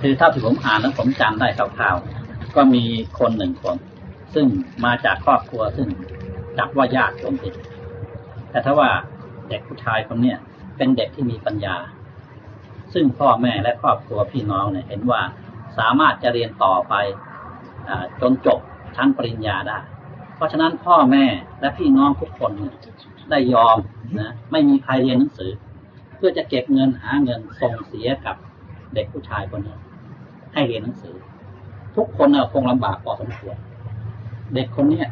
คือเท่าที่ผมอ่านแล้วผมจำได้คร่าวๆก็มีคนหนึ่งคน ซึ่งมาจากครอบครัวซึ่งจับว่ายากจนติดแต่ถ้าว่าเด็กผู้ชายคนเนี้ยเป็นเด็กที่มีปัญญา ซึ่งพ่อแม่และครอบครัวพี่น้องเนี่ยเห็นว่าสามารถจะเรียนต่อไปอจนจบชั้นปริญญาได้ เพราะฉะนั้นพ่อแม่และพี่น้องทุกคนได้ยอมนะไม่มีใครเรียนหนังสือ เพื่อจะเก็บเงินหาเงินส่งเสียกับเด็กผู้ชายคนนี้ ให้เรียนหนังสือ ทุกคนน่ะคงลำบากพอสมควรเด็กคนเนี้ย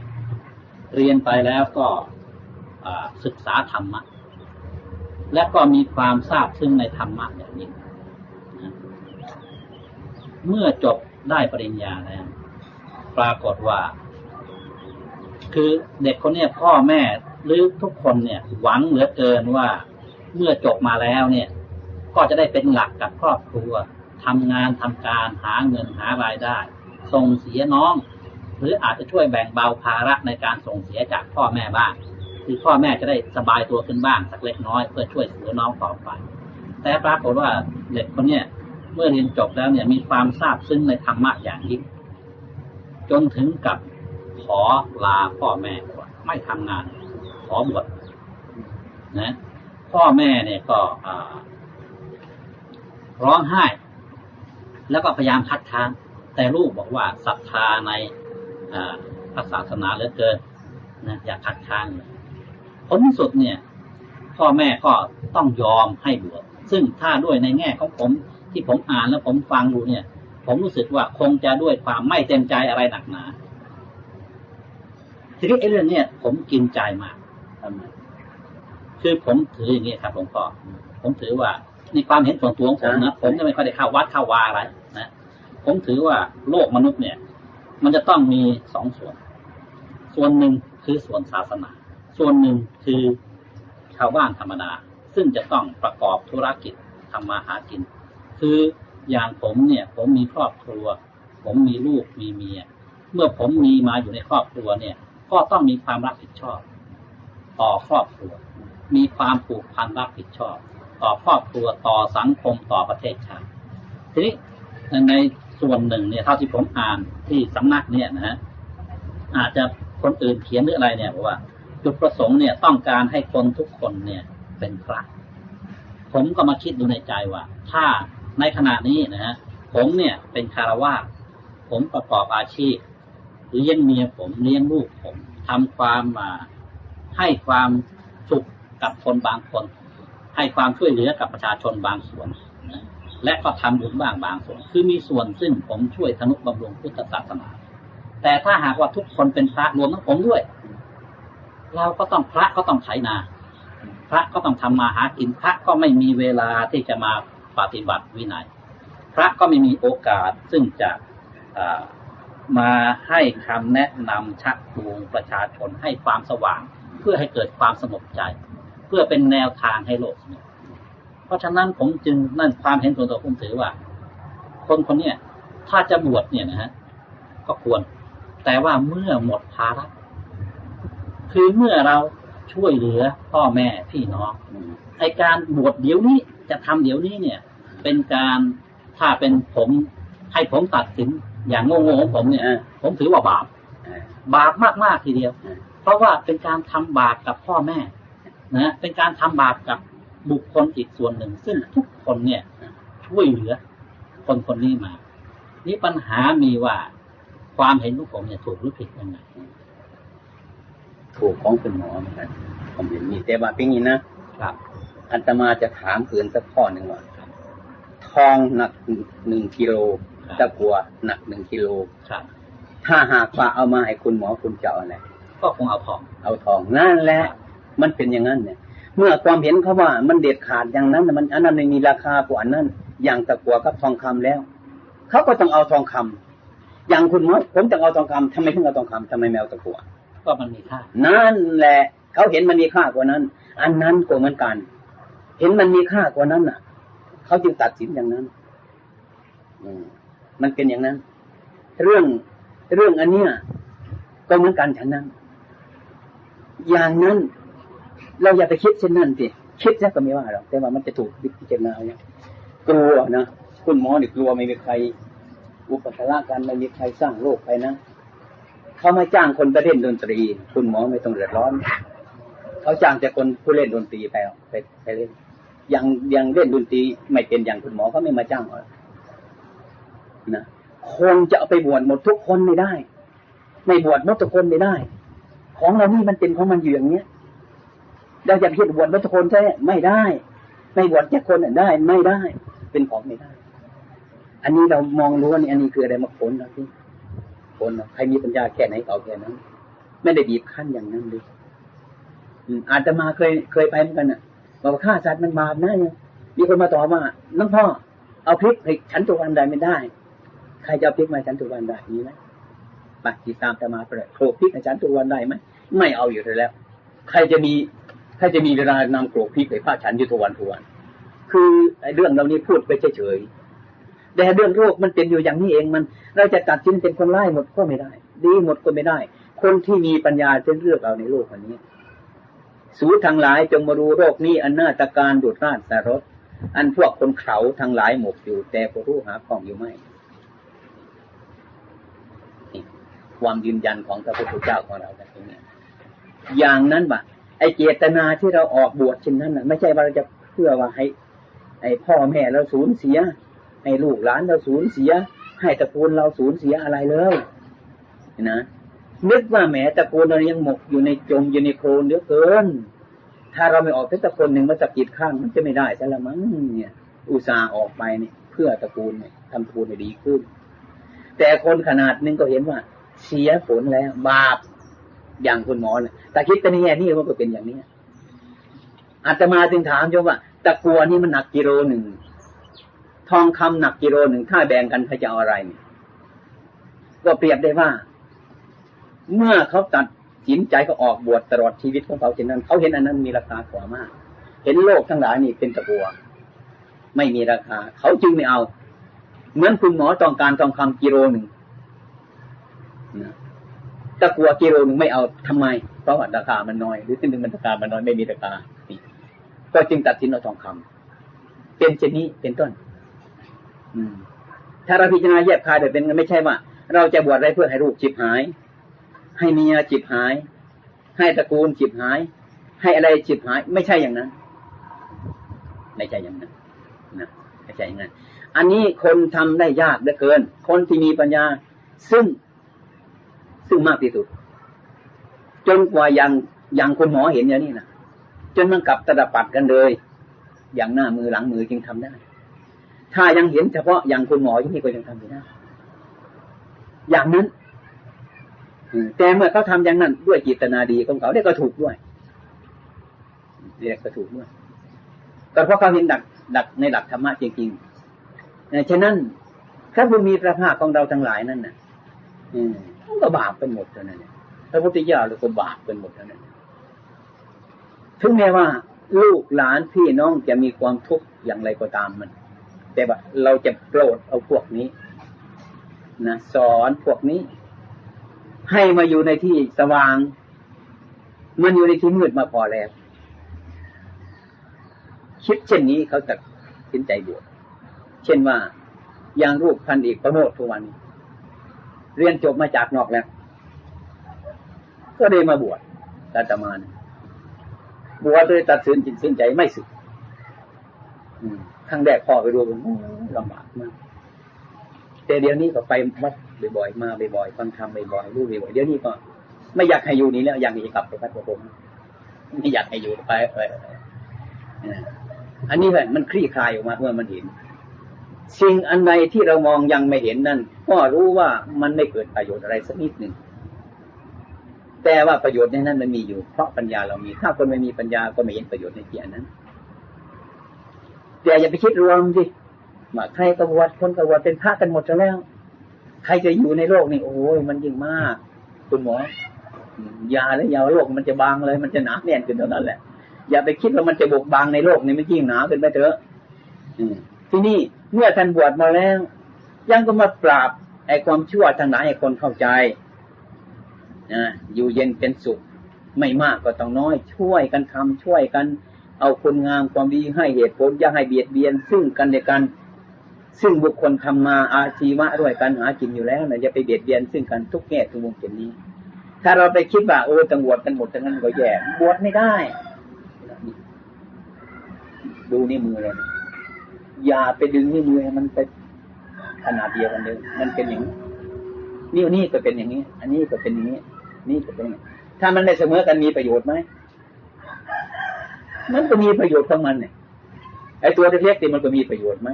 เรียนไปแล้วก็อศึกษาธรรมะ และก็มีความทราบซึ่งในธรรมะอย่างยิ่งนะเมื่อจบได้ปริญญาแล้วปรากฏว่า คือเด็กคนเนี้ยพ่อแม่หรือทุกคนเนี่ย หวังเหลือเกินว่า เมื่อจบมาแล้วเนี่ย ก็จะได้เป็นหลักกับครอบครัว ทำงานทำการหาเงินหารายได้ ส่งเสียน้อง หรืออาจจะช่วยแบ่งเบาภาระในการส่งเสียจากพ่อแม่บ้างคือพ่อแม่จะได้สบายตัวขึ้นบ้างสักเล็กน้อยเพื่อช่วยเหลือน้องต่อไปแต่ปรากฏว่าเด็กคนเนี้ยเมื่อเรียนจบแล้วเนี่ยมีความทราบซึ้งในธรรมะอย่างยิ่งจนถึงกับขอลาพ่อแม่ไม่ทำงาน ขอบวชนะ พ่อแม่เนี่ยก็ร้องไห้ แล้วก็พยายามคัดค้านแต่ลูกบอกว่าศรัทธาในพระศาสนาเหลือเกินนะอย่าคัดค้านเลยผลที่สุดเนี่ย พ่อแม่ก็ต้องยอมให้บวชซึ่งถ้าด้วยในแง่ของผมที่ผมอ่านแล้วผมฟังดูเนี่ย ผมรู้สึกว่าคงจะด้วยความไม่เต็มใจอะไรหนักหนาทีนี้ไอ้เรื่องเนี้ยผมกินใจมากทำไมคือผมถืออย่างนี้ครับหลวงพ่อผมถือว่า นี่ความเห็นส่วนตัวของผมนะผมจะไม่ค่อยได้เข้าวัดเข้าวาอะไรนะผมถือว่าโลกมนุษย์เนี่ย มันจะต้องมีสองส่วน ส่วนหนึ่งคือส่วนศาสนา ส่วนหนึ่งคือชาวบ้านธรรมดา ซึ่งจะต้องประกอบธุรกิจทำมาหากิน คืออย่างผมเนี่ย ผมมีครอบครัว ผมมีลูกมีเมีย เมื่อผมมีมาอยู่ในครอบครัวเนี่ย ก็ต้องมีความรับผิดชอบ ต่อครอบครัว มีความผูกพันรับผิดชอบ ต่อครอบครัวต่อสังคมต่อประเทศชาติทีนี้ในส่วนหนึ่งเนี่ยเท่าที่ผมอ่านที่สำนักเนี่ยนะฮะอาจจะคนอื่นเขียนหรืออะไรเนี่ยบอกว่า จุดประสงค์เนี่ยต้องการให้คนทุกคนเนี่ยเป็นพระผมก็มาคิดดูในใจว่า ถ้าในขณะนี้นะฮะผมเนี่ยเป็นคารวาผมประกอบอาชีพเลี้ยงเมียผมเลี้ยงลูกผมทำความมาให้ความสุขกับคนบางคน ให้ความช่วยเหลือกับประชาชนบางส่วนนะและก็ทำบุญบ้างบางส่วน คือมีส่วนซึ่งผมช่วยทนุบำรุงพุทธศาสนา แต่ถ้าหากว่าทุกคนเป็นพระรวมทั้งผมด้วย เราก็ต้องพระก็ต้องไถนา พระก็ต้องทำมาหากินพระก็ไม่มีเวลาที่จะมาปฏิบัติวินัย พระก็ไม่มีโอกาสซึ่งจะมาให้คำแนะนำชักจูงประชาชนให้ความสว่าง เพื่อให้เกิดความสงบใจ เพื่อเป็นแนวทางให้โลกสงบเพราะฉะนั้นผมจึงนั่นความเห็นส่วนตัวผมถือว่า คนคนเนี้ยถ้าจะบวชเนี่ยนะฮะก็ควร แต่ว่าเมื่อหมดภาระคือเมื่อเราช่วยเหลือพ่อแม่พี่น้องไอการบวชเดี๋ยวนี้จะทำเดี๋ยวนี้เนี่ย เป็นการถ้าเป็นผมให้ผมตัดสินอย่างโง่ๆของผมเนี่ยอ่าผมถือว่าบาปอ่าบาปมากๆทีเดียวอ่าเพราะว่าเป็นการทำบาปกับพ่อแม่ นะเป็นการทำบาปกับบุคคลอีกส่วนหนึ่ง ซึ่งทุกคนเนี่ยช่วยเหลือ คนคนนี้มา นี่ปัญหามีว่าความเห็นของผมเนี่ยถูกหรือผิดยังไงถูกของคุณหมอเหมือนกันผมเห็นมีแต่ว่าเป็นอย่างนี้นะครับอัตมาจะถามเกินสักข้อหนึ่งว่าทองหนักหนึ่งกิโลครับตะกัวหนักหนึ่งกิโลครับ ถ้าหากว่าเอามาให้คุณหมอคุณจะเอาอะไรก็คงเอาทอง เอาทองนั่นแหละ มันเป็นอย่างนั้นเนี่ย เมื่อความเห็นเขาว่ามันเด็ดขาดอย่างนั้นน่ะมันอันนั้นไม่มีราคากว่านั้น อย่างตะกัวกับทองคำแล้วเขาก็ต้องเอาทองคำอย่างคุณหมอผมจะเอาทองคำทำไมถึงเอาทองคำทำไมไม่เอาตะกัวก็มันมีค่านั่นแหละเขาเห็นมันมีค่ากว่านั้น อันนั้นก็เหมือนกัน เห็นมันมีค่ากว่านั้นน่ะเขาจึงตัดสินอย่างนั้นอืมมันเป็นอย่างนั้น เรื่องเรื่องอันเนี้ยก็เหมือนกันฉันนั้น อย่างนั้น เราอย่าไปคิดเช่นนั้นสิคิดซะก็ไม่ว่าหรอกแต่ว่ามันจะถูกพิจารณาเนี่ยกลัวนะคุณหมอนี่กลัวไม่มีใคร อุปสรรคกันไม่มีใครสร้างโรคไปนะเขาไม่จ้างคนไปเล่นดนตรี คุณหมอไม่ต้องเดือดร้อนเขาจ้างแต่คนผู้เล่นดนตรีไปไปไปเล่นยังยังเล่นดนตรีไม่เป็นอย่างคุณหมอเขาไม่มาจ้างหรอกนะคนจะเอาไปบวชหมดทุกคนไม่ได้ ไม่บวชหมดทุกคนไม่ได้ ของเรานี่มันเป็นของมันอยู่อย่างเนี้ย เราจะพิจบวชหมดทุกคนใช่ไม่ได้ ไม่บวชแค่คนได้ไม่ได้ เป็นของไม่ได้ อันนี้เรามองรู้ว่านี่อันนี้คืออะไรมาผลนะพี่ผลนใครมีปัญญาแค่ไหนเอาแค่นั้น ไม่ได้บีบขั้นอย่างนั้นเลยอาจจะมาเคยเคยไปเหมือนกันอะบอกว่าฆ่าสัตว์มันบาปนะเนี่ยมีคนมาตอบว่าน้องพ่อ เอาพริกให้ฉันทุกวันได้ไม่ได้ ใครจะเอาพริกมาฉันทุกวันได้มีไหมไปติดตามจะมาไปเลยโขลกพริกให้ฉันทุกวันได้ไหมไม่เอาอยู่แล้ว ใครจะมี ใครจะมีเวลานำโขลกพริกไปผ้าฉันอยู่ทุกวันทุกวัน คือไอ้เรื่องเหล่านี้พูดไปเฉยๆแต่เรื่องโรคมันเป็นอยู่อย่างนี้เองมัน เราจะตัดสินเป็นคนร้ายหมดก็ไม่ได้ ดีหมดก็ไม่ได้ คนที่มีปัญญาจะเลือกเอาในโลกอันนี้ สูทั้งหลายจงมาดูโรคนี้อันน่าตะการดุดราดสารสอันพวกคนเขาทั้งหลายหมกอยู่ แต่ผู้รู้หาของอยู่ไม่ความยืนยันของพระพุทธเจ้าของเราแบบนี้อย่างนั้นบ่ะ ไอเจตนาที่เราออกบวชเช่นนั้นน่ะไม่ใช่ว่าเราจะเพื่อว่าให้ ไอพ่อแม่เราสูญเสีย ให้ลูกหลานเราสูญเสีย ให้ตระกูลเราสูญเสียอะไรเลยนะนึกว่าแหมตระกูลเรายังหมกอยู่ในจมอยู่ในโคลนเยอะเกิน ถ้าเราไม่ออกสักตระคนหนึ่งมาสักกิดข้างมันจะไม่ได้ซะละมั้งเนี่ย อุตส่าห์ออกไปเนี่ยเพื่อตระกูลเนี่ยทำตระกูลให้ดีขึ้น แต่คนขนาดนึงก็เห็นว่า เสียผลแล้วบาป อย่างคุณหมอเนี่ยแต่คิดกันในแง่นี้มันก็เป็นอย่างนี้อาตมาจึงถามโยมว่าตะกัวนี่มันหนักกิโลหนึ่งทองคำหนักกิโลหนึ่งถ้าแบ่งกันใครจะเอาอะไรเนี่ยก็เปรียบได้ว่า เมื่อเขาตัดสินใจก็ออกบวชตลอดชีวิตของเขาเช่นนั้นเขาเห็นอันนั้นมีราคากว่ามาก เห็นโลกทั้งหลายนี่เป็นตะกัว ไม่มีราคา เขาจึงไม่เอา เหมือนคุณหมอต้องการทองคำกิโลหนึ่งนะ ตะกัวกิโลหนึ่งไม่เอาทำไม เพราะว่าราคามันน้อย หรือสิ่งหนึ่งมันราคามันน้อยไม่มีราคาก็จึงตัดสินเอาทองคำเป็นเช่นนี้เป็นต้น อืม ถ้าเราพิจารณาแยกคายโดยเป็นไม่ใช่ว่า เราจะบวชอะไรเพื่อให้ลูกจิบหาย ให้เมียจิบหาย ให้ตระกูลจิบหาย ให้อะไรจิบหาย ไม่ใช่อย่างนั้นไม่ใช่อย่างนั้นนะไม่ใช่อย่างนั้น อันนี้คนทำได้ยากเหลือเกิน คนที่มีปัญญา ซึ่ง ซึ่งมากที่สุด จนกว่าอย่างอย่างคุณหมอเห็นอย่างนี้นะจนมันกลับตะปัดกันเลย อย่างหน้ามือหลังมือจึงทำได้ ถ้ายังเห็นเฉพาะอย่างคุณหมอที่นี่ก็ยังทำไม่ได้ อย่างนั้นแต่เมื่อเขาทำอย่างนั้น ด้วยจิตนาดีของเขาเนี่ยก็ถูกด้วยเรียกก็ถูกด้วยก็เพราะเขาเห็นดักดักในหลักธรรมะจริงๆฉะนั้นพระบุญมีพระภาคของเราทั้งหลายนั่นน่ะอื มก็บาปเป็นหมดเท่านั้นพระพุทธเจ้าเราก็บาปเป็นหมดเท่านั้นถึงแม้ว่า ลูกหลานพี่น้องจะมีความทุกข์อย่างไรก็ตามมัน แต่ว่าเราจะโปรดเอาพวกนี้นะสอนพวกนี้ ให้มาอยู่ในที่สว่าง มันอยู่ในที่มืดมาพอแล้ว คิดเช่นนี้เขาจะสินใจบวชเช่นว่าอย่างรูปพันเอกประโมททุกวัน เรียนจบมาจากนอกแล้ว ก็ได้มาบวชอาตมานบวชโดยตัดสินจิตสินใจไม่สึกครั้งแรกพ่อไปดูผมลำบากมากแต่เดี๋ยวนี้ก็ไปวัดบ่อยๆมาบ่อยๆฟังธรรมบ่อยๆรู้บ่อยๆเดี๋ยวนี้ก็ไม่อยากให้อยู่นี้แล้วอยากจะกลับไปวัดผมไม่อยากให้อยู่ไปไปอันนี้แหละมันคลี่คลายออกมาเมื่อมันเห็น สิ่งอันใดที่เรามองยังไม่เห็นนั่นก็รู้ว่ามันไม่เกิดประโยชน์อะไรสักนิดหนึ่งแต่ว่าประโยชน์ในนั้นมันมีอยู่ เพราะปัญญาเรามี ถ้าคนไม่มีปัญญาก็ไม่เห็นประโยชน์ในเกียนั้นแต่อย่าไปคิดรวมสิว่าใครกบวชคนกบวชเป็นพระกันหมดแล้ว ใครจะอยู่ในโลกนี่โอ้ยมันยิ่งมาก คุณหมอยาแล้วยาโลกมันจะบางเลย มันจะหนาแน่นขึ้นเท่านั้นแหละอย่าไปคิดว่ามันจะบกบางในโลกนี่มันยิ่งหนาขึ้นไปเถอะที่นี่ เมื่อท่านบวชมาแล้ว ยังก็มาปราบไอ้ความชั่วทางไหนให้คนเข้าใจนะอยู่เย็นเป็นสุข ไม่มากก็ต้องน้อย ช่วยกันทำช่วยกัน เอาคุณงามความดีให้เหตุผลอย่าให้เบียดเบียน ซึ่งกันและกัน ซึ่งบุคคลทำมาอาชีวะด้วยกันหากินอยู่แล้วนะอย่าไปเบียดเบียน ซึ่งกันทุกแง่ทุกมุมเช่นนี้ ถ้าเราไปคิดว่าโอ้ตังบวชกันหมดทั้งนั้นก็แย่บวชไม่ได้ ดูนี่มือเลยนะ อย่าไปดึงนี่มือให้มันไปขนาดเดียวกันเลยมันเป็นอย่างนี้นี่นี่ก็เป็นอย่างนี้ อันนี้ก็เป็นอย่างนี้ นี่ก็เป็นอย่างนี้ถ้ามันได้เสมอกันมีประโยชน์ไหมมันก็มีประโยชน์ของมันเนี่ยไอ้ตัวเล็กๆนี่มันก็มีประโยชน์ไหม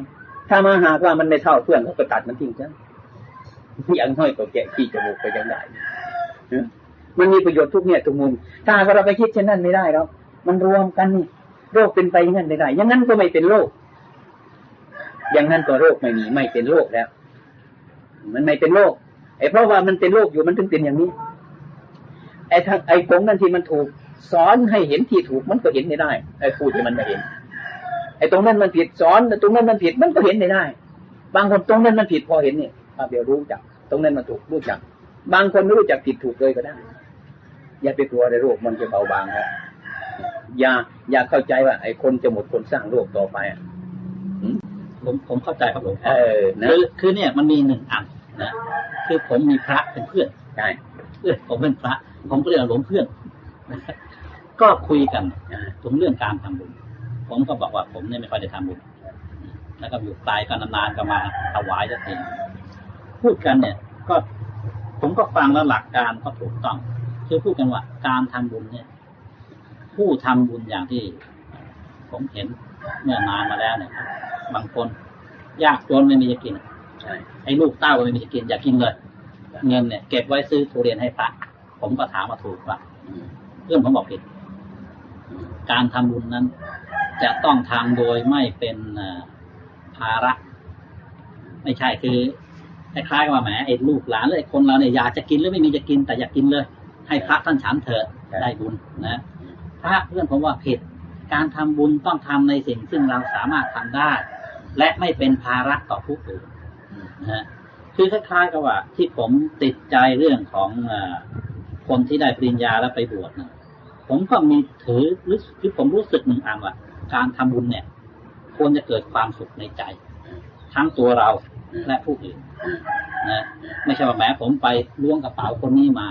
ถ้ามาหากว่ามันไม่เท่าเพื่อนเขาก็ตัดมันทิ้งซะอย่างน้อยก็แกะขี้จมูกไปยังได้มันมีประโยชน์ทุกเนี่ยทุกมุม ถ้าเราไปคิดเช่นนั้นไม่ได้หรอกมันรวมกันนี่โรคเป็นไปอย่างนั้นไม่ได้ย่างนั้นก็ไม่เป็นโรค อย่างนั้นก็โรคไม่มีไม่เป็นโรคแล้ว มันไม่เป็นโรคไอ้เพราะว่ามันเป็นโรคอยู่มันถึงเป็นอย่างนี้ ไอ้ทางไอ้กงนั่นที่มันถูกสอนให้เห็นที่ถูกมันก็เห็นไม่ได้ไอ้พูดที่มันไม่เห็น ไอ้ตรงนั้นมันผิดสอนตรงนั้นมันผิดมันก็เห็นไม่ได้ บางคนตรงนั้นมันผิดพอเห็นเนี่ยเดี๋ยวรู้จัก ตรงนั้นมันถูกรู้จัก บางคนไม่รู้จักผิดถูกเลยก็ได้ อย่าไปกลัวในโรคมันจะเบาบางครับอย่าอย่าเข้าใจว่าไอ้คนจะหมดคนสร้างโรคต่อไปอะ ผมผมเข้าใจครับหลวงพ่เอออนะคือคือเนี่ยมันมีหนึ่งอันนะคือผมมีพระเป็นเพื่อนใช่เพื่อนผมเป็นพระ ผมก็เรียกว่าหลวงเพื่อนนะครับก็คุยกันอ่าถึงเรื่องการทำบุญ ผมก็บอกว่าผมเนี่ยไม่ค่อยได้ทำบุญแล้วก็อยู่ตายกันนานๆก็มาถวายสักทีพูดกันเนี่ย ก็ผมก็ฟังแล้วหลักการก็ถูกต้อง คือพูดกันว่า การทำบุญเนี่ย ผู้ทำบุญอย่างที่ ผมเห็นเมื่อนานมาแล้วเนี่ยครั บบางคนยากจนไม่มีจะกินใช่ไอ้ลูกเต้าก็ไม่มีจะกินอยากกินเลยเงินเนี่ยเก็บไว้ซื้อทุเรียนให้พระผมก็ถามมาถูกป่ะอืมเรื่องผมบอกผิด การทำบุญนั้น จะต้องทำโดยไม่เป็นเอ่อภาระ ไม่ใช่คือคล้ายๆกับว่าแหมไอ้ลูกหลานหรือไอ้คนเราเนี่ยอยากจะกินหรือไม่มีจะกิน แต่อยากกินเลย ให้พระท่านฉันเถอะได้บุญนะพระเพื่อนผมว่าผิด การทำบุญต้องทำในสิ่งซึ่งเราสามารถทำได้ และไม่เป็นภาระต่อผู้อื่นนะฮะคือคล้ายๆกับว่า ที่ผมติดใจเรื่องของคนที่ได้ปริญญาแล้วไปบวชนะผมก็มีถือรู้คือผมรู้สึกหนึ่งอันว่าการทำบุญเนี่ย ควรจะเกิดความสุขในใจ ทั้งตัวเราและผู้อื่นนะไม่ใช่ว่าแหมผมไปล้วงกระเป๋าคนนี้มา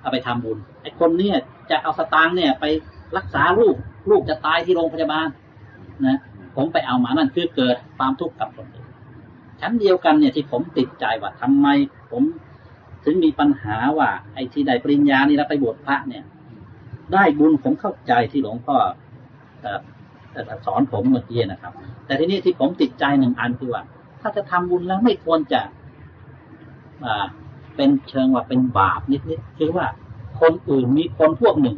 เอาไปทำบุญไอ้คนเนี่ยจะเอาสตางค์เนี่ย ไปรักษาลูกลูกจะตายที่โรงพยาบาลนะ ผมไปเอามานั่นคือเกิดความทุกข์กับคนอื่นชั้นเดียวกันเนี่ยที่ผมติดใจว่าทำไมผมถึงมีปัญหาว่า ไอ้ที่ได้ปริญญานี่แล้วไปบวชพระเนี่ย ได้บุญผมเข้าใจที่หลวงพ่อเอ่อเอ่อสอนผมเมื่อกี้นะครับ แต่ทีนี้ที่ผมติดใจหนึ่งอันคือว่า ถ้าจะทำบุญแล้วไม่ควรจะอ่าเป็นเชิงว่าเป็นบาปนิดๆคือว่าคนอื่นมีคนพวกหนึ่ง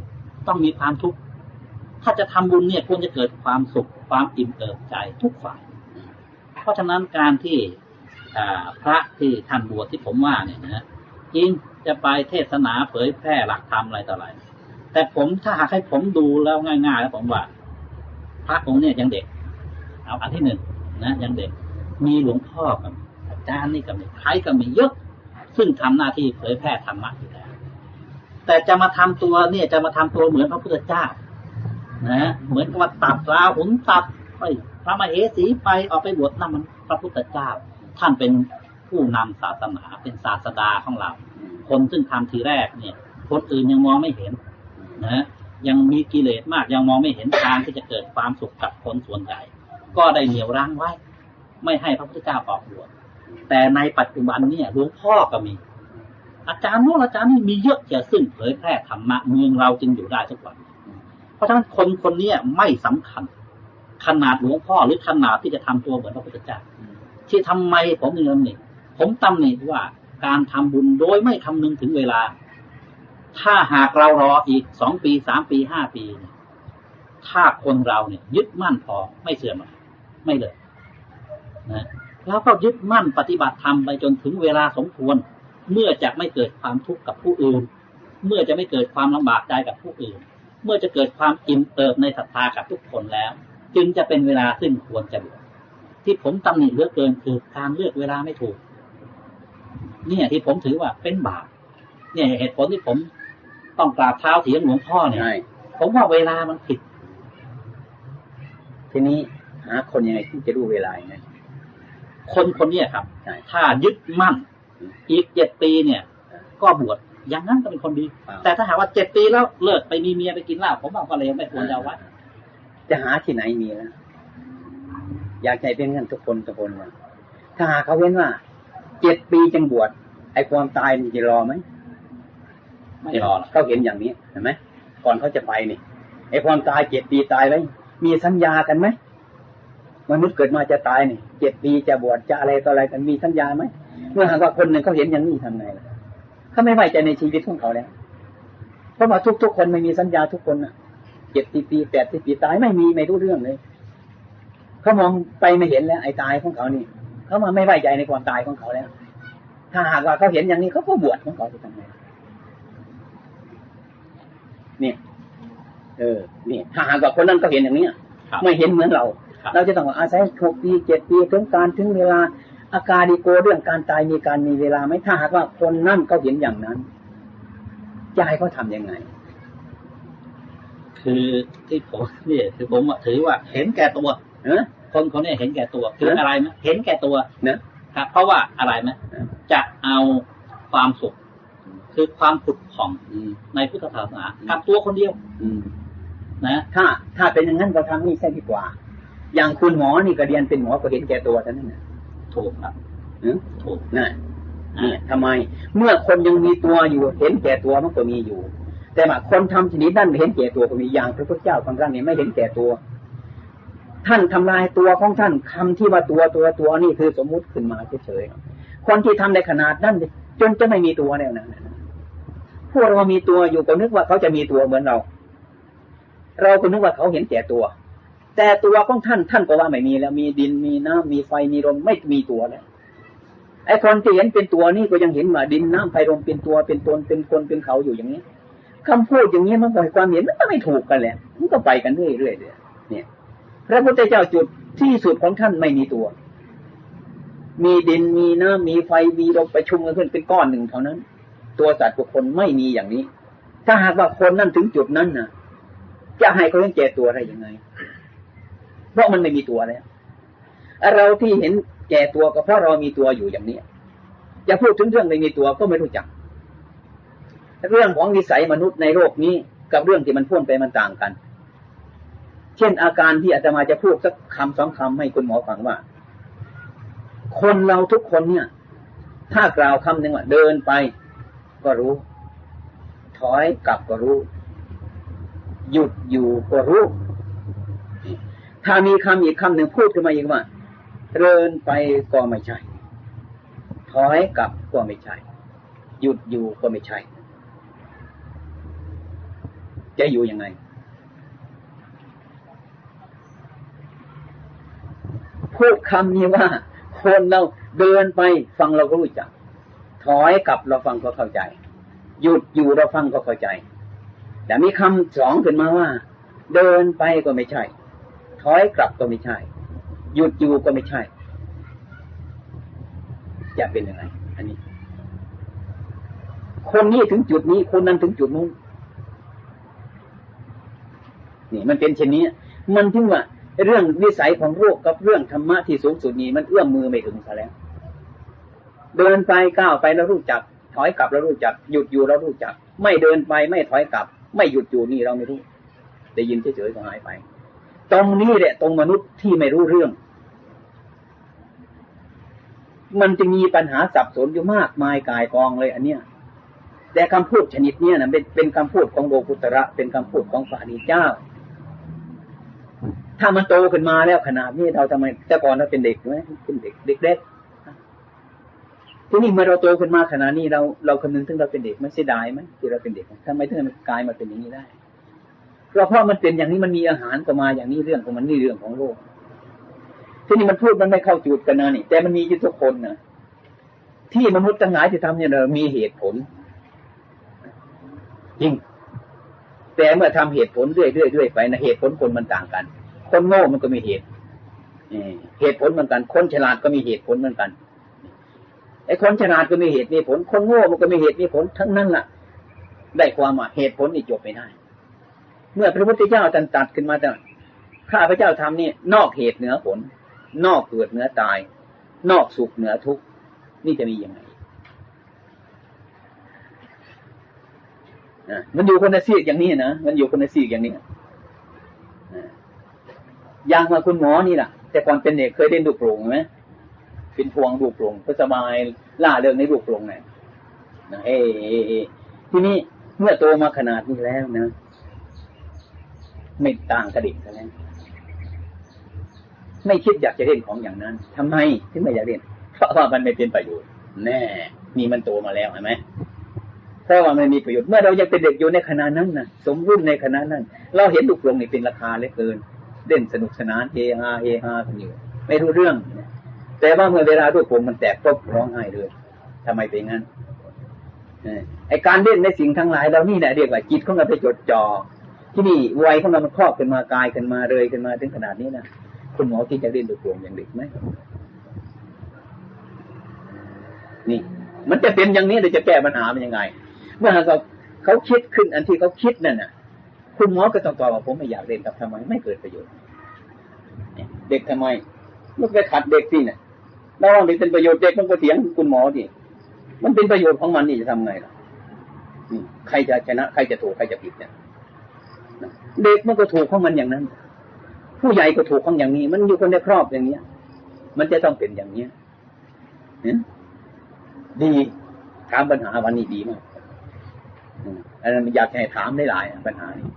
ต้องมีความทุกข์ถ้าจะทำบุญเนี่ยควรจะเกิดความสุข ความอิ่มเอิบใจทุกฝ่าย เพราะฉะนั้นการที่พระที่ท่านบวชที่ผมว่าเนี่ยนะจริงจะไปเทศนาเผยแพร่หลักธรรมอะไรต่ออะไร แต่ผมถ้าหากให้ผมดูแล้วง่ายๆแล้วผมว่า พระองค์เนี่ยยังเด็ก เอาอันที่หนึ่งนะยังเด็ก มีหลวงพ่อกับอาจารย์นี่กับใครก็มีเยอะซึ่งทำหน้าที่เผยแพร่ธรรมะอยู่แล้วแต่จะมาทำตัวเนี่ยจะมาทำตัวเหมือนพระพุทธเจ้า นะเหมือนกับว่าตัดลาหุนตัดไปพระมเหสีไปออกไปบวชนั่นมันพระพุทธเจ้า ท่านเป็นผู้นำศาสนาเป็นศาสดาของเรา คนซึ่งทำทีแรกเนี่ยคนอื่นยังมองไม่เห็นนะยังมีกิเลสมากยังมองไม่เห็นทางที่จะเกิดความสุขกับคนส่วนใหญ่ก็ได้เหนี่ยวรั้งไว้ ไม่ให้พระพุทธเจ้าออกบวชแต่ในปัจจุบันเนี่ยหลวงพ่อก็มี อาจารย์โน้นอาจารย์นี่มีเยอะแยะซึ่งเผยแพร่ธรรมะเมืองเราจึงอยู่ได้ทุกวัน เพราะฉะนั้นคนคนนี้ไม่สำคัญ ขนาดหลวงพ่อหรือขนาดที่จะทำตัวเหมือนพระพุทธเจ้าที่ทำไมผมถึงตำหนิผมตำหนิว่าการทำบุญโดยไม่คำนึงถึงเวลา ถ้าหากเรารออีกสองปีสามปีห้าปีเนี่ยถ้าคนเราเนี่ย ยึดมั่นพอไม่เสื่อมไม่เลยนะแล้วก็ยึดมั่นปฏิบัติธรรมไปจนถึงเวลาสมควร เมื่อจะไม่เกิดความทุกข์กับผู้อื่น เมื่อจะไม่เกิดความลำบากใจกับผู้อื่น เมื่อจะเกิดความอิ่มเอิบในศรัทธากับทุกคนแล้ว จึงจะเป็นเวลาซึ่งควรจะบวชที่ผมตำหนิเหลือเกินคือการเลือกเวลาไม่ถูก เนี่ยที่ผมถือว่าเป็นบาปเนี่ยเหตุผลที่ผมต้องกราบเท้าเถียงหลวงพ่อเนี่ยใช่ผมว่าเวลามันผิด ทีนี้หาคนยังไงที่จะรู้เวลาอย่างนั้นคนคนเนี้ยครับใช่ถ้ายึดมั่นอืมอีกเจ็ดปีเนี่ย ก็บวช อย่างนั้นก็เป็นคนดีครับแต่ถ้าหากว่าเจ็ดปีแล้วเลิกไปมีเมียไปกินเหล้าผมบอกว่าเลยไม่ควรจะเอาไว้จะหาที่ไหนมีแล้วอยากใจเป็นกันทุกคนทุกคนว่าถ้าหากเขาเว้นว่าเจ็ดปีจึงบวชไอ้ความตายมันจะรอไหมไม่รอหรอกเขาเห็นอย่างนี้เห็นไหมก่อนเขาจะไปนี่ไอ้ความตายเจ็ดปีตายไว้มีสัญญากันไหมมนุษย์เกิดมาจะตายนี่เจ็ดปีจะบวชจะอะไรต่ออะไรกันมีสัญญาไหมเมื่อหากว่าคนหนึ่งเขาเห็นอย่างนี้ทำไงล่ะ เขาไม่ไว้ใจในชีวิตของเขาแล้ว เพราะว่าทุกๆคนไม่มีสัญญาทุกคนน่ะเจ็ดปีปีแปดปีตายไม่มีไม่รู้เรื่องเลย เขามองไปไม่เห็นแล้ว ไอ้ตายของเขานี่ เขามาไม่ไว้ใจในความตายของเขาแล้ว ถ้าหากว่าเขาเห็นอย่างนี้เขาก็บวชของเขาจะทำไงเนี่ย เออนี่ถ้าหากว่าคนนั้นก็เห็นอย่างเนี้ยครับไม่เห็นเหมือนเราครับเราจะต้องอาศัยหกปีเจ็ดปีถึงการถึงเวลา อาการดีโกเรื่องการตายมีการมีเวลาไหมถ้าหากว่าคนนั่นเขาเห็นอย่างนั้นจะให้เขาทำยังไง คือที่ผมเนี่ยคือผมอะถือว่าเห็นแก่ตัวเออคนคนนี้เห็นแก่ตัว คือฮะอะไรไหมเห็นแก่ตัวเนอะครับเพราะว่าอะไรไหมเออจะเอาความสุข คือความผุดผ่องอืมในพุทธศาสนากับตัวคนเดียวอืมนะ ถ้า ถ้าเป็นอย่างนั้นก็ทำนี่ใช่ดีกว่า อย่างคุณหมอนี่ก็เรียนเป็นหมอก็เห็นแก่ตัวเท่านั้นนะ ถูกครับเออถูกน่ะเนี่ยทำไม เมื่อคนยังมีตัวอยู่ เห็นแก่ตัวมันก็มีอยู่ แต่ว่าคนทำชนิดนั้นเห็นแก่ตัวก็มีอย่างพระพุทธเจ้าของท่านนี่ไม่เห็นแก่ตัว ท่านทำลายตัวของท่านคำที่ว่าตัวตัวตัวนี่คือสมมุติขึ้นมาเฉยๆคนที่ทำในขนาดนั้นจนจะไม่มีตัวแล้วนะพวกเรามีตัวอยู่ก็นึกว่าเขาจะมีตัวเหมือนเรา เราก็นึกว่าเขาเห็นแก่ตัว แต่ตัวของท่านท่านก็ว่าไม่มีแล้วมีดินมีน้ำมีไฟมีลมไม่มีตัวแล้วไอ้คนที่เห็นเป็นตัวนี่ก็ยังเห็นว่าดินน้ำไฟลมเป็นตัวเป็นตนเป็นคนเป็นเขาอยู่อย่างนี้คำพูดอย่างนี้มันก็ให้ความเห็นมันก็ไม่ถูกกันแหละมันก็ไปกันเรื่อยๆเลยเนี่ย พระพุทธเจ้าจุดที่สุดของท่านไม่มีตัว มีดินมีน้ำมีไฟมีลมประชุมกันขึ้นเป็นก้อนหนึ่งเท่านั้น ตัวสัตว์บุคคลไม่มีอย่างนี้ ถ้าหากว่าคนนั่นถึงจุดนั้นน่ะจะให้เขาเห็นแก่ตัวอะไรยังไง ราะมันไม่มีตัวแล้วเราที่เห็นแก่ตัวก็เพราะเรามีตัวอยู่อย่างนี้จะพูดถึงเรื่องไม่มีตัวก็ไม่รู้จัก เรื่องของวิสัยมนุษย์ในโลกนี้กับเรื่องที่มันพ่นไปมันต่างกัน เช่นอาการที่อาตมาจะพูดสักคำสองคำให้คุณหมอฟังว่า คนเราทุกคนเนี่ย ถ้ากล่าวคำหนึ่งว่าเดินไปก็รู้ ถอยกลับก็รู้ หยุดอยู่ก็รู้ ถ้ามีคำอีกคำหนึ่งพูดขึ้นมาอีกว่าเดินไปก็ไม่ใช่ ถอยกลับก็ไม่ใช่ หยุดอยู่ก็ไม่ใช่ จะอยู่ยังไง พูดคำนี้ว่า คนเราเดินไปฟังเราก็รู้จัก ถอยกลับเราฟังก็เข้าใจ หยุดอยู่เราฟังก็เข้าใจ แต่มีคำสองขึ้นมาว่า เดินไปก็ไม่ใช่ อยกลับก็ไม่ใช่ หยุดอยู่ก็ไม่ใช่ จะเป็นยังไง อันนี้ คนนี้ถึงจุดนี้ คนนั้นถึงจุดนู้นนี่ มันเป็นเช่นนี้ มันถึงว่าเรื่องวิสัยของโลกกับเรื่องธรรมะที่สูงสุดนี้มันเอื้อมมือไม่ถึงซะแล้ว เดินไปก้าวไปแล้วรู้จัก ถอยกลับแล้วรู้จัก หยุดอยู่แล้วรู้จัก ไม่เดินไปไม่ถอยกลับ ไม่หยุดอยู่นี่เราไม่รู้ได้ยินเฉยๆก็หายไป ตรงนี้แหละตรงมนุษย์ที่ไม่รู้เรื่อง มันจะมีปัญหาสับสนอยู่มากมายกายกองเลย อันเนี้ย แต่คำพูดชนิดเนี้ยนะเป็นเป็นคำพูดของโลกุตระ เป็นคำพูดของพระอริเจ้า ถ้ามันโตขึ้นมาแล้วขนาดนี้เราทำไมแต่ก่อนเราเป็นเด็กไหมเป็นเด็กเด็กเด็กทีนี้เมื่อเราโตขึ้นมาขนาดนี้เราเราคำนึงถึงเราเป็นเด็กไมันเสียดายไหมที่เราเป็นเด็กทำไมถึงมันกลายมาเป็นอย่างนี้ได้ ก็เพราะมันเป็นอย่างนี้มันมีอาหารก็มาอย่างนี้เรื่องของมันนี่เรื่องของโลก ที่นี้มันพูดมันไม่เข้าจุดกันนะนี่ แต่มันมีอยู่ทุกคนนะที่มนุษย์ทั้งหลายที่ทำเนี่ยเรามีเหตุผลจริงแต่เมื่อทำเหตุผลเรื่อยๆเรื่อยไปนะเหตุผลคนมันต่างกัน คนโง่มันก็มีเหตุเหตุผลเหมือนกัน คนฉลาดก็มีเหตุผลเหมือนกันไอ้คนฉลาดก็มีเหตุมีผล คนโง่มันก็มีเหตุมีผลทั้งนั้นล่ะ ได้ความว่าเหตุผลนี่จบไม่ได้ เมื่อพระพุทธเจ้าตรัสตัดขึ้นมาแต่ข้าพระเจ้าทำนี่นอกเหตุเหนือผล นอกเกิดเหนือตาย นอกสุขเหนือทุกข์นี่จะมียังไงอะมันอยู่คนละซีกอย่างนี้นะมันอยู่คนละซีกอย่างนี้อย่างมาคุณหมอนี่แหละแต่ก่อนเป็นเด็กเคยเล่นลูกโป่งไหมเป็นพวงลูกโป่งก็สบายล่าเริงในลูกโป่งไงนะเฮ้ทีนี้เมื่อโตมาขนาดนี้แล้วนะ ไม่ต่างกระดิ่งกันแล้วไม่คิดอยากจะเล่นของอย่างนั้นทำไมถึงไม่อยากเล่น เพราะว่ามันไม่เป็นประโยชน์ แน่ มีมันโตมาแล้วเห็นไหมเพราะว่ามันมีประโยชน์ เมื่อเรายังเป็นเด็กอยู่ในขณะนั้นนะสมรุ่นในขณะนั้น เราเห็นลูกลงนี่เป็นราคาเหลือเกิน เล่นสนุกสนานเฮฮาเฮฮากันอยู่ ไม่รู้เรื่อง แต่ว่าเมื่อเวลาลูกผมมันแตกปุ๊บร้องไห้เลยทำไมเป็นงั้นไอการเล่นในสิ่งทั้งหลายเรานี่แหละเรียกว่าจิตของเราไปจดจ่อ ที่นี่วัยของเรามันครอบขึ้นมากายขึ้นมาเลยขึ้นมาถึงขนาดนี้นะคุณหมอที่จะเล่นลูกโป่งอย่างเด็กไหมนี่ มันจะเป็นอย่างนี้เราจะแก้ปัญหามันยังไง เมื่อเขาเขาคิดขึ้นอันที่เขาคิดนั่นน่ะ คุณหมอก็ต้องตอบว่าผมไม่อยากเรียนกับทำไมไม่เกิดประโยชน์เด็กทำไมลูกไปขัดเด็กที่เนี่ยแล้วว่าเด็กเป็นประโยชน์เด็กมันก็เถียงคุณหมอที่มันเป็นประโยชน์ของมันนี่จะทำไงล่ะใครจะชนะ ใครจะถูกใครจะผิดเนี่ย เด็กมันก็ถูกของมันอย่างนั้น ผู้ใหญ่ก็ถูกของอย่างนี้ มันอยู่คนในครอบอย่างเนี้ย มันจะต้องเป็นอย่างเนี้ยดีถามปัญหาวันนี้ดีมากอันนั้นอยากให้ถามได้หลายปัญหานี้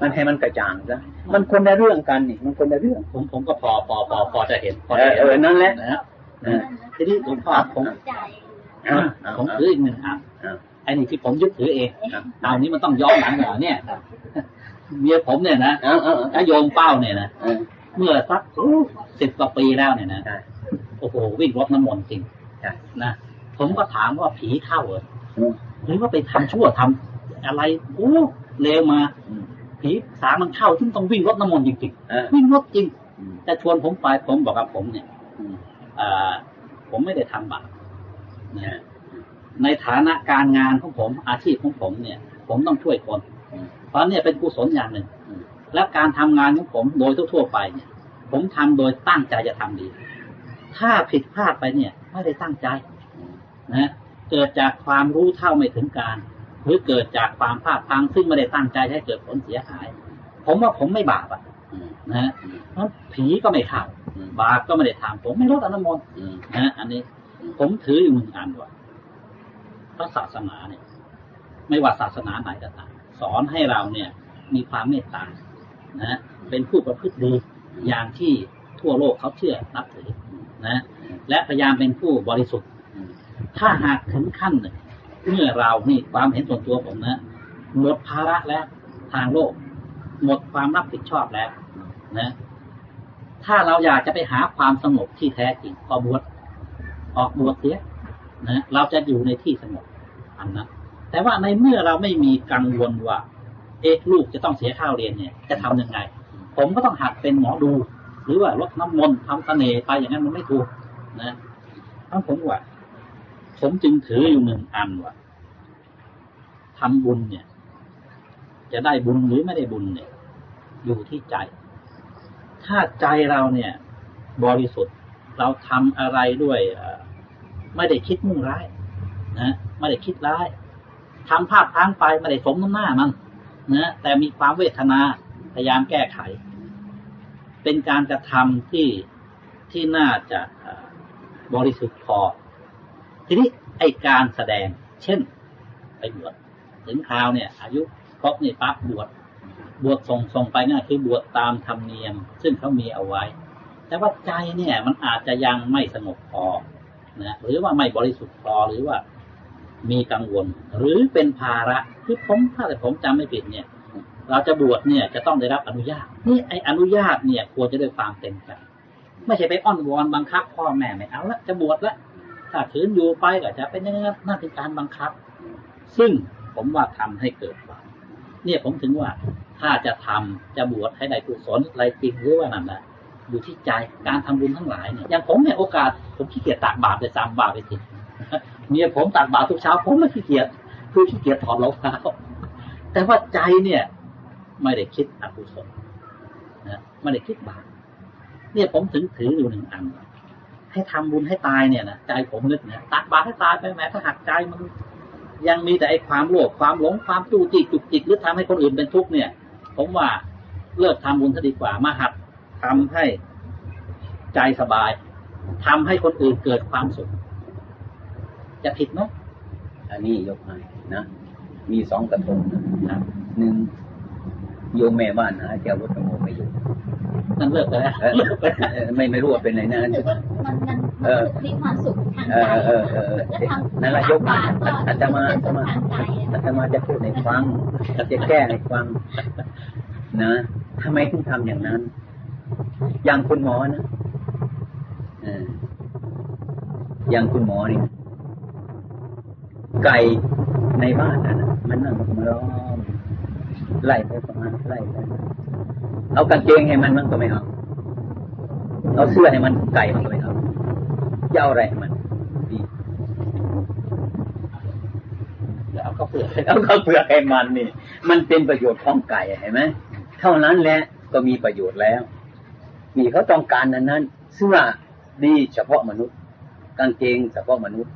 มันให้มันกระจ่างซะมันคนละเรื่องกันนี่ มันคนละเรื่อง ผมผมก็พอพอพอพอจะเห็นพอเอจะอเห็นเออนั่นแหละนะฮะทีนี้หลวงพ่อผมอะอะผมถืออีกหนึ่งอะอะไอ้นี่ที่ผมยึดถือเองอะเอานี้มันต้องย้อนหลังเหรอเนี่ย เมียผมเนี่ยนะเอาเอาเอาถ้าโยมเป้าเนี่ยนะเออเมื่อสักสิบกว่าปีแล้วเนี่ยนะใช่โอ้โหวิ่งรถน้ำมนต์จริงใช่นะผมก็ถามว่าผีเข้าเหรออืมหรือว่าไปทำชั่วทำอะไรโอ้เลวมาอืมผีสางมันเข้าซึ่งต้องวิ่งรถน้ำมนต์จริงเออๆวิ่งรถจริงอืมแต่ชวนผมไปผมบอกกับผมเนี่ยอืมเอ่อผมไม่ได้ทำบาปนะฮะในฐานะการงานของผมอาชีพของผมเนี่ย ผมต้องช่วยคนอืม เพราะเนี่ยเป็นกุศลอย่างหนึ่ง และการทำงานของผมโดยทั่วๆไปเนี่ย ผมทำโดยตั้งใจจะทำดี ถ้าผิดพลาดไปเนี่ย ไม่ได้ตั้งใจนะเกิดจากความรู้เท่าไม่ถึงการ หรือเกิดจากความพลาดพลั้งซึ่งไม่ได้ตั้งใจให้เกิดผลเสียหาย ผมว่าผมไม่บาปอะนะเพราะผีก็ไม่เข้าบาปก็ไม่ได้ทำผมไม่ลดอนุโมทนนะฮะอันนี้ ผมถืออยู่หนึ่งอันว่าพระศาสนาเนี่ย ไม่ว่าศาสนาไหนก็ตาม สอนให้เราเนี่ยมีความเมตตานะเป็นผู้ประพฤติดีอย่างที่ทั่วโลกเขาเชื่อนับถือนะและพยายามเป็นผู้บริสุทธิ์ ถ้าหากถึงขั้นหนึ่งเมื่อเรานี่ความเห็นส่วนตัวผมนะหมดภาระแล้วทางโลก หมดความรับผิดชอบแล้วนะถ้าเราอยากจะไปหาความสงบที่แท้จริงออกบวชออกบวชเสียนะเราจะอยู่ในที่สงบอันนั้น แต่ว่าในเมื่อเราไม่มีกังวลว่า เอ๊ะลูกจะต้องเสียข้าวเรียนเนี่ย จะทำยังไง ผมก็ต้องหัดเป็นหมอดู หรือว่าลดน้ำมนต์ทำเสน่ห์ไปอย่างนั้นมันไม่ถูกนะทั้งผมว่า ผมจึงถืออยู่หนึ่งอันว่าทำบุญเนี่ย จะได้บุญหรือไม่ได้บุญเนี่ย อยู่ที่ใจ ถ้าใจเราเนี่ย บริสุทธิ์เราทำอะไรด้วยไม่ได้คิดมุ่งร้าย นะไม่ได้คิดร้าย ทำภาพทางไปไม่ได้สมน้ำหน้ามันนะแต่มีความเวทนาพยายามแก้ไข เป็นการกระทำที่ที่น่าจะบริสุทธิ์พอ ทีนี้ไอการแสดง เช่น ไปบวชถึงคราวเนี่ย อายุครบนี่ปั๊บบวชบวชส่งส่งไปง่ายคือบวชตามธรรมเนียม ซึ่งเขามีเอาไว้ แต่ว่าใจเนี่ย มันอาจจะยังไม่สงบพอนะหรือว่าไม่บริสุทธิ์พอหรือว่า มีกังวล หรือเป็นภาระคือผมถ้าแต่ผมจำไม่ผิดเนี่ย เราจะบวชเนี่ยจะต้องได้รับอนุญาตนี่ไออนุญาตเนี่ยควรจะด้วยความเต็มใจไม่ใช่ไปอ้อนวอนบังคับพ่อแม่ไม่เอาละจะบวชละถ้าขืนอยู่ไปก็จะเป็นอยังไงนั่นเป็นการบังคับ ซึ่งผมว่าทำให้เกิดบาปเนี่ยผมถึงว่าถ้าจะทำจะบวชให้ได้กุศลอะไรจริงหรือว่านั่นแหละอยู่ที่ใจการทำบุญทั้งหลายเนี่ยอย่างผมเนี่ยโอกาสผมขี้เกียจตากบาตรเลยซ้ำบาปไปสิ เมียผมตากบาตรทุกเช้า ผมไม่ขี้เกียจคือขี้เกียจถอดรองเท้าแต่ว่าใจเนี่ย ไม่ได้คิดอกุศลนะไม่ได้คิดบาปเนี่ยผมถึงถืออยู่หนึ่งอัน ให้ทำบุญให้ตายเนี่ยนะใจผมนึกเนี่ยตักบาตรให้ตายไปแม้ถ้าหักใจมัน ยังมีแต่ไอ้ความโลภความหลงความจู้จี้จุกจิกหรือทำให้คนอื่นเป็นทุกข์เนี่ย ผมว่าเลิกทำบุญซะดีกว่ามาหัดทำให้ใจสบายทำให้คนอื่นเกิดความสุข จะผิดไหมอันนี้ยกให้นะ มีสองกระทงนะครับหนึ่งโยมแม่บ้านหาเจ้าวัดโมไม่อยู่นั่นเลิกไปแล้วเออเออไม่ไม่รู้ว่าเป็นไหนนะรู้สึกว่ามันมันเออมีความสุขทางเอใจอเออเออเออแล้วทำนั่นแหละยกบาตรก็อาตมาเป็อานตสุขมาทางใจอะอาตมาจะพูดให้ฟังจะแก้ให้ฟังนะทำไมถึงทำอย่างนั้น อย่างคุณหมอนะเอออย่างคุณหมอนี่ ไก่ในบ้านนะมันนั่งมาล้อมไล่ไปประมาณไล่ไปเอากางเกงให้มันมันก็ไม่เอาเอาเสื้อให้มันไก่มันก็ไม่เอาจะเอาอะไรให้มันดีแล้วเอาก็เปลือกให้แล้วก็เปลือกให้มันนี่ มันเป็นประโยชน์ของไก่เห็นไหมเท่านั้นแหละก็มีประโยชน์แล้วมีเขาต้องการนั้นนั้นเสื้อดีเฉพาะมนุษย์ กางเกงเฉพาะมนุษย์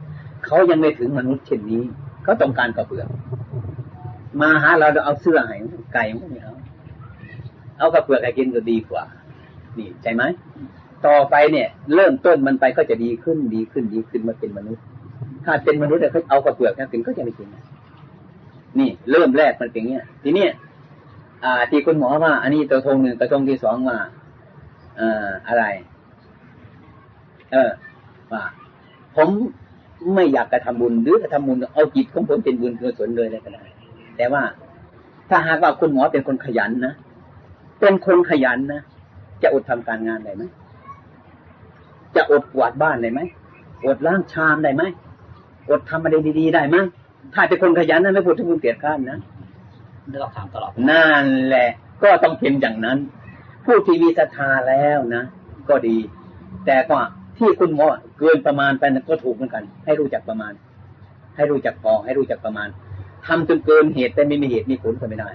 เขายังไม่ถึงมนุษย์เช่นนี้เขาต้องการกระเปือกมาหาเราเราเอาเสื้อให้ไก่มันไม่เอาเอากระเปือกให้กินก็ดีกว่า นี่ใช่ไหมต่อไปเนี่ย เริ่มต้นมันไปก็จะดีขึ้นดีขึ้นดีขึ้นมาเป็นมนุษย์ ถ้าเป็นมนุษย์เนี่ยเขาเอากระเปือกนะกินก็จะไม่กินนี่ เริ่มแรกมันเป็นอย่างเงี้ทีเนี้ยอ่า ที่คุณหมอว่า อันนี้ตัวทงหนึ่งกระทงที่สองว่าอ่ออะไร เออว่าผม ไม่อยากกระทำบุญ หรือกระทำบุญเอาจิตของผมเป็นบุญกุศลเลยเลยก็ได้แต่ว่าถ้าหากว่าคุณหมอเป็นคนขยันนะเป็นคนขยันนะจะอดทำการงานได้ไหมจะอดกวาดบ้านได้ไหมอดล้างชามได้ไหมอดทำอะไรดีๆได้ไหมถ้าเป็นคนขยันนะไม่พูดถึงคุณเกียรติข้านนะเราถามตลอดนั่นแหละ ก็ต้องเป็นอย่างนั้น ผู้ที่มีศรัทธาแล้วนะก็ดี แต่ก็ ที่คุณหมอเกินประมาณไปก็ถูกเหมือนกัน ให้รู้จักประมาณ ให้รู้จักพอให้รู้จักประมาณทำจนเกินเหตุแต่ไม่มีเหตุมีผลก็ไม่ได้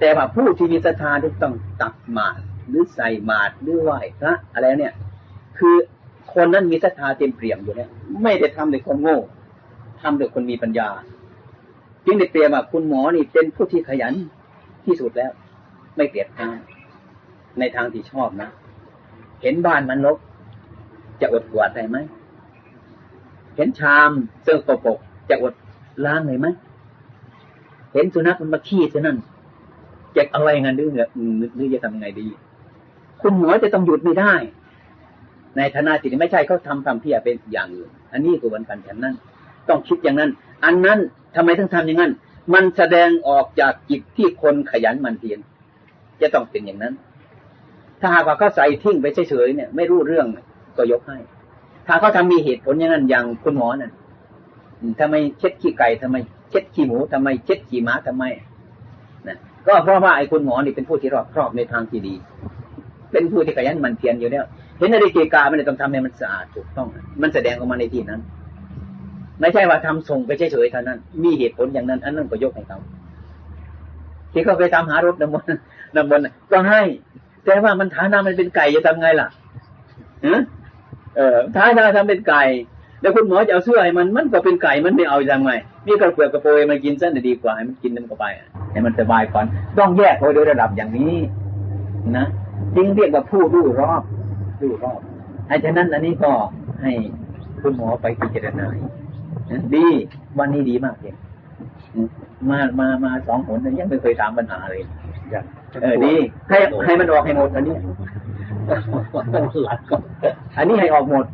แต่ว่าผู้ที่มีศรัทธาที่ต้องตักหมาดหรือใส่หมาดหรือไหว้พระอะไรเนี่ย คือคนนั้นมีศรัทธาเต็มเปี่ยมอยู่แล้วไม่ได้ทำโดยคนโง่ทำโดยคนมีปัญญาจึงได้เปรียบว่าคุณหมอนี่เป็นผู้ที่ขยันที่สุดแล้ว ไม่เกลียดข้านในทางที่ชอบนะ เห็นบ้านมันรก จะอดกวาดได้ไหม เห็นชามเสื้อกปกจะอดล้างเลยไหม เห็นสุนัขมันมาขี้ซะนั่นจะเอาอะไรเงินดื้อเนี่ยหรือจะทำยังไงดี คุณหมอจะต้องหยุดไม่ได้ ในฐานะที่ไม่ใช่เขาทำทำเพียเป็นอย่างอื่น อันนี้ก็เหมือนกันฉันนั้น ต้องคิดอย่างนั้น อันนั้นทำไมถึงทำอย่างนั้น มันแสดงออกจากจิตที่คนขยันมันเพียรจะต้องเป็นอย่างนั้น ถ้าหากว่าเขาใส่ทิ้งไปเฉยๆเนี่ย ไม่รู้เรื่อง ก็ยกให้ ถ้าเขาทำมีเหตุผลอย่างนั้นอย่างคุณหมอนั่นอืมทำไมเช็ดขี้ไก่ทำไม เช็ดขี้หมูทำไม เช็ดขี้หมาทำไมนะก็เพราะว่าไอ้คุณหมอนี่เป็นผู้ที่รอบครอบในทางที่ดี เป็นผู้ที่ขยันมันเพียรอยู่แล้ว เห็นอะไรเกกามันเลยต้องทำให้มันสะอาดถูกต้อง มันแสดงออกมาในที่นั้น ไม่ใช่ว่าทำส่งไปเฉยๆเท่านั้น มีเหตุผลอย่างนั้น อันนั้นก็ยกให้เขาที่เขาไปตามหารถน้ำมนต์น้ำมนต์ก็ให้ แต่ว่ามันฐานะมันเป็นไก่จะทำไงล่ะฮะ เออฐานะทำเป็นไก่ แล้วคุณหมอจะเอาเสื้อให้มันมันก็เป็นไก่มันไม่เอาจะทำไงมีกระเปือกกระโปรยมากินซะน่ะดีกว่าให้มันกินน้ำก็ไปอะให้มันสบายก่อนต้องแยกโดยระดับอย่างนี้นะจึงเรียกว่าผู้รู้รอบรู้รอบไอ้ฉะนั้นอันนี้ก็ให้คุณหมอไปพิจารณาอีกนะดีวันนี้ดีมากเลยอืมมามามาสองหนนะยังไม่เคยถามปัญหาเลยเออดีให้ให้มันออกให้หมดอันนี้หลักก็ อันนี้ให้ออกหมด